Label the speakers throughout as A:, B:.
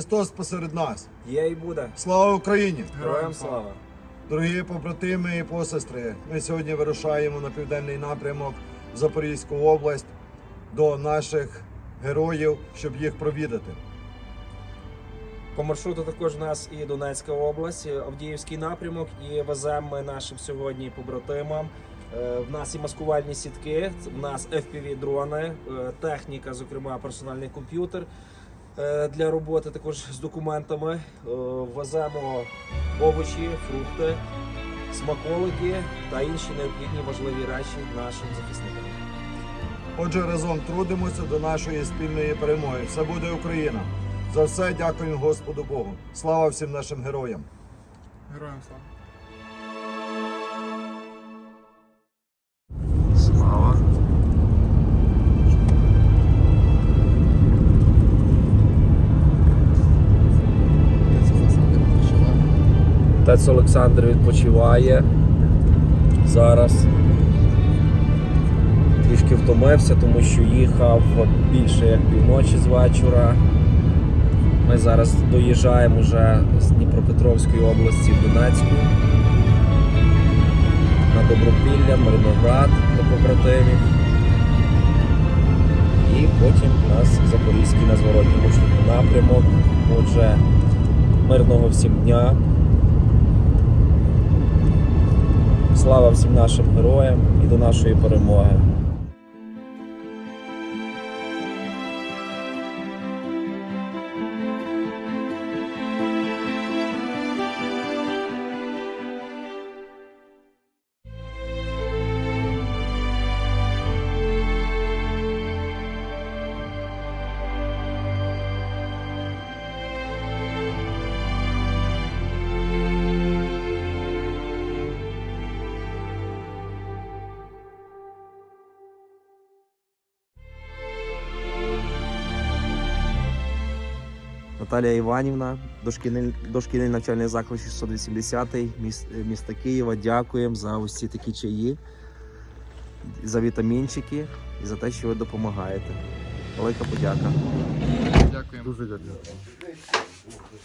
A: Христос посеред нас.
B: Є і буде.
A: Слава Україні!
B: Героям слава!
A: Дорогі побратими і посестри, ми сьогодні вирушаємо на південний напрямок в Запорізьку область до наших героїв, щоб їх провідати.
B: По маршруту також у нас і Донецька область, і Авдіївський напрямок, і веземо ми нашим сьогодні побратимам. Е, В нас і маскувальні сітки, в нас FPV-дрони, е, техніка, зокрема персональний комп'ютер для роботи також з документами. Е, Веземо овочі, фрукти, смаколики та інші необхідні важливі речі нашим захисникам.
A: Отже, разом трудимося до нашої спільної перемоги. Все буде Україна. За все дякуємо Господу Богу. Слава всім нашим героям!
C: Героям. Слава!
B: Отець Олександр відпочиває зараз. Трішки втомився, тому що їхав більше як півночі з вечора. Ми зараз доїжджаємо вже з Дніпропетровської області в Донецьку на Добропілля, Мирноград до побратимів. І потім у нас Запорізький на зворотньому напрямок. Отже, мирного всім дня. Слава всім нашим героям і до нашої перемоги. Наталія Іванівна, дошкільний, дошкільний навчальний заклад 680 міс, міста Києва. Дякуємо за ось ці такі чаї, за вітамінчики і за те, що ви допомагаєте. Велика подяка.
C: Дякуємо.
D: Дуже дякую.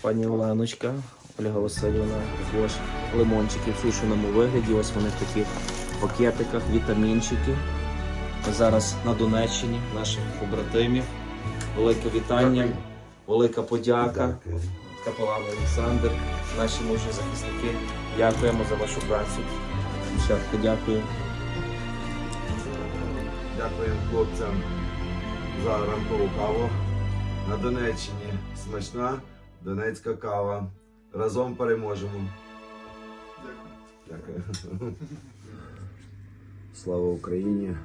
B: Пані Оленочка, Ольга Васильівна, також лимончики в сушеному вигляді. Ось вони в таких пакетиках, вітамінчики. Ми зараз на Донеччині, наших побратимів. Велике вітання, велика подяка. Капелан Олександр, наші мужні захисники. Дякуємо за вашу працю. Дівчатка, дякую.
A: Дякуємо хлопцям за ранкову каву. На Донеччині смачна донецька кава. Разом переможемо. Дякую. Слава Україні.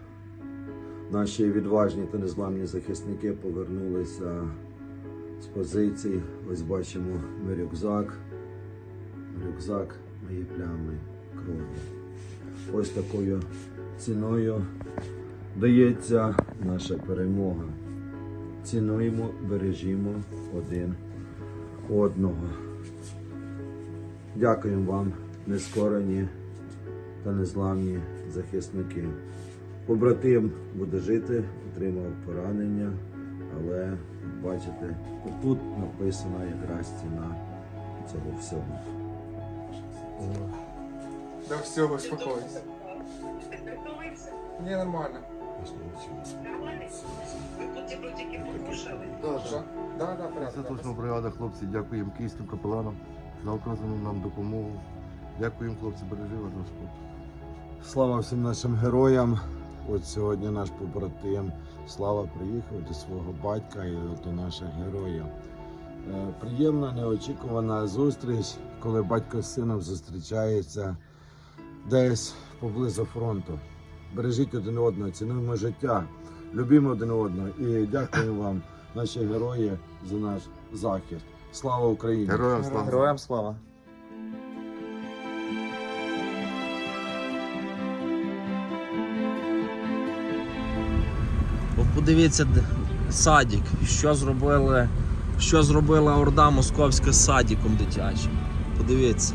A: Наші відважні та незламні захисники повернулися позицій. Ось бачимо ми рюкзак. Рюкзак мої плями крові. Ось такою ціною дається наша перемога. Цінуємо, бережімо один одного. Дякуємо вам, нескорені та незламні захисники. Побратим буде жити, отримав поранення, але бачите, тут написана якраз ціна цього всього.
C: До всього успокойся. Ні, нормально. Що? Да, да.
D: Це точно бригада, хлопці, дякуємо київським капеланам за оказану нам допомогу. Дякуємо, хлопці, бережи вас Господь.
A: Слава всім нашим героям. От сьогодні наш побратим Слава приїхав до свого батька і до наших героїв. Е, Приємна, неочікувана зустріч, коли батько з сином зустрічається десь поблизу фронту. Бережіть один одного, цінуємо життя, любімо один одного і дякуємо вам, наші герої, за наш захист. Слава Україні!
D: Героям слава!
B: Героям слава! Подивіться садик, що зробили, що зробила Орда Московська з садиком дитячим. Подивіться.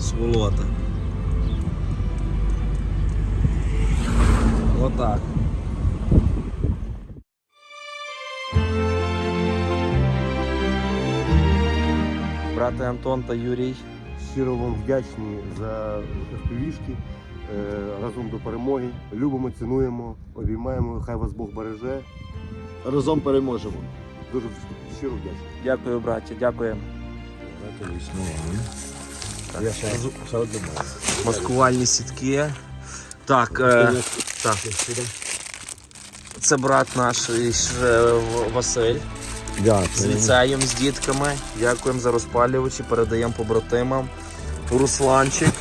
B: Сволота. Отак. брати Антон та Юрій.
E: Щиро вам вдячні за співішки. Разом до перемоги. Любимо, цінуємо, обіймаємо. Хай вас Бог береже.
A: Разом переможемо.
E: Дуже щиро вдячні.
B: Дякую, браті, дякую.
A: Я ще, ще одне
B: Маскувальні сітки. Так, е, так. це брат наш е, Василь. з ліцеєм, з дітками. Дякуємо за розпалювачі, передаємо побратимам. Русланчик.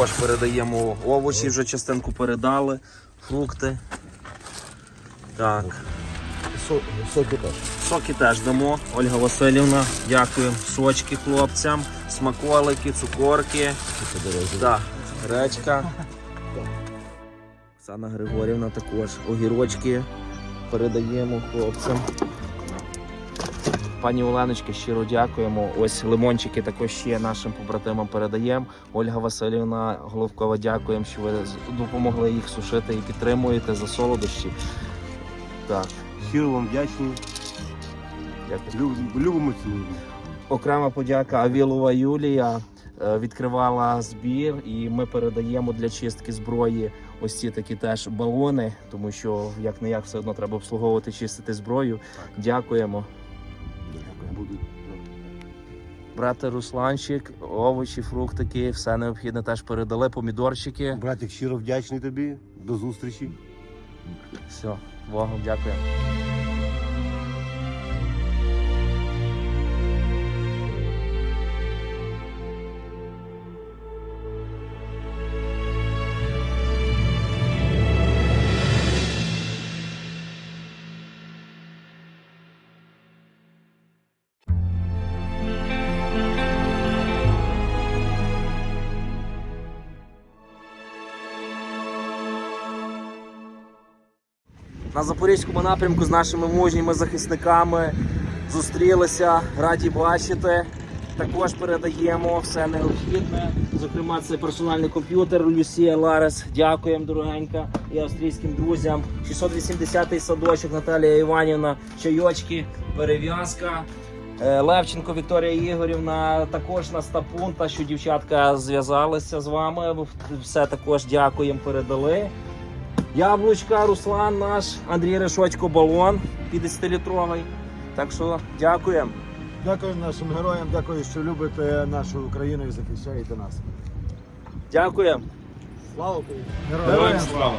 B: Також передаємо овочі, вже частинку передали, фрукти. Так.
A: Соки теж.
B: Соки теж дамо. Ольга Васильівна, дякуємо. Сочки хлопцям, смаколики, цукорки. Да. Гречка. Оксана Григорівна також. Огірочки передаємо хлопцям. Пані Оленочки, щиро дякуємо. Ось лимончики також ще нашим побратимам передаємо. Ольга Васильівна Головкова, дякуємо, що ви допомогли їх сушити і підтримуєте за солодощі. Так,
E: Щиро вам вдячні.
B: дякую.
E: Любимо, цінуємо.
B: Окрема подяка Авілова Юлія е, відкривала збір, і ми передаємо для чистки зброї ось ці такі теж балони, тому що як не як все одно треба обслуговувати, чистити зброю. Дякуємо.
E: Будуть.
B: брати Русланчик, овочі, фруктики, все необхідне теж передали, помідорчики.
E: Братик, щиро вдячний тобі. До зустрічі.
B: Все, Богом дякую. На запорізькому напрямку з нашими мужніми захисниками зустрілися. Раді бачити. Також передаємо все необхідне. Зокрема, це персональний комп'ютер Люсія Ларес. Дякуємо, дорогенька, і австрійським друзям. 680-й садочок Наталія Іванівна, чайочки, перев'язка. Е, Левченко Вікторія Ігорівна також на стапунта, що дівчатка зв'язалися з вами. Все також дякуємо, передали. Яблучка, Руслан наш, Андрій Решочко, балон 50-літровий. Так що дякуємо.
A: Дякую нашим героям, дякую, що любите нашу Україну і захищаєте нас.
B: Дякуємо.
A: Слава Україні!
B: Героям слава!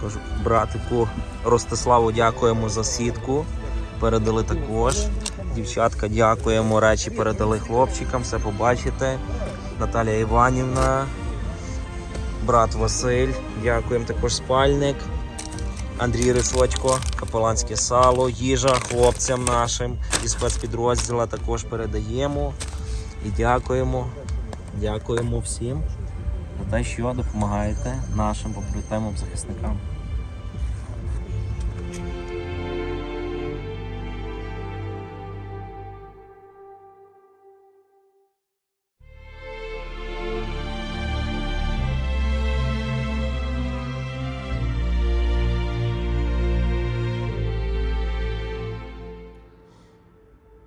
B: Кажу, братику Ростиславу дякуємо за сітку. Передали також. Дівчатка, дякуємо. Речі передали хлопчикам, все побачите. Наталія Іванівна, брат Василь, дякуємо також спальник. Андрій Рисочко, капеланське сало, їжа хлопцям нашим і спецпідрозділа також передаємо. І дякуємо. Дякуємо всім за те, що допомагаєте нашим побратимам захисникам.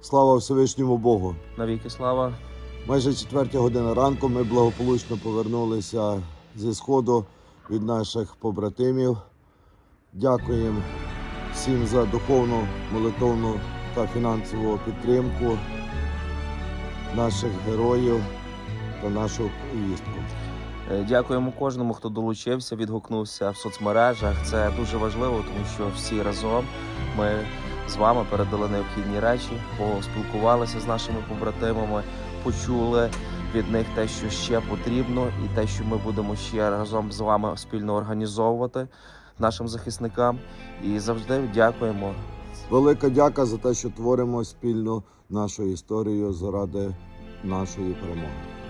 A: Слава Всевишньому Богу!
B: Навіки слава.
A: Майже четвертя година ранку ми благополучно повернулися зі сходу від наших побратимів. Дякуємо всім за духовну, молитовну та фінансову підтримку наших героїв та нашу поїздку.
B: Е, Дякуємо кожному, хто долучився, відгукнувся в соцмережах. Це дуже важливо, тому що всі разом ми з вами передали необхідні речі, поспілкувалися з нашими побратимами, почули від них те, що ще потрібно, і те, що ми будемо ще разом з вами спільно організовувати нашим захисникам. І завжди дякуємо.
A: Велика дяка за те, що творимо спільно нашу історію заради нашої перемоги.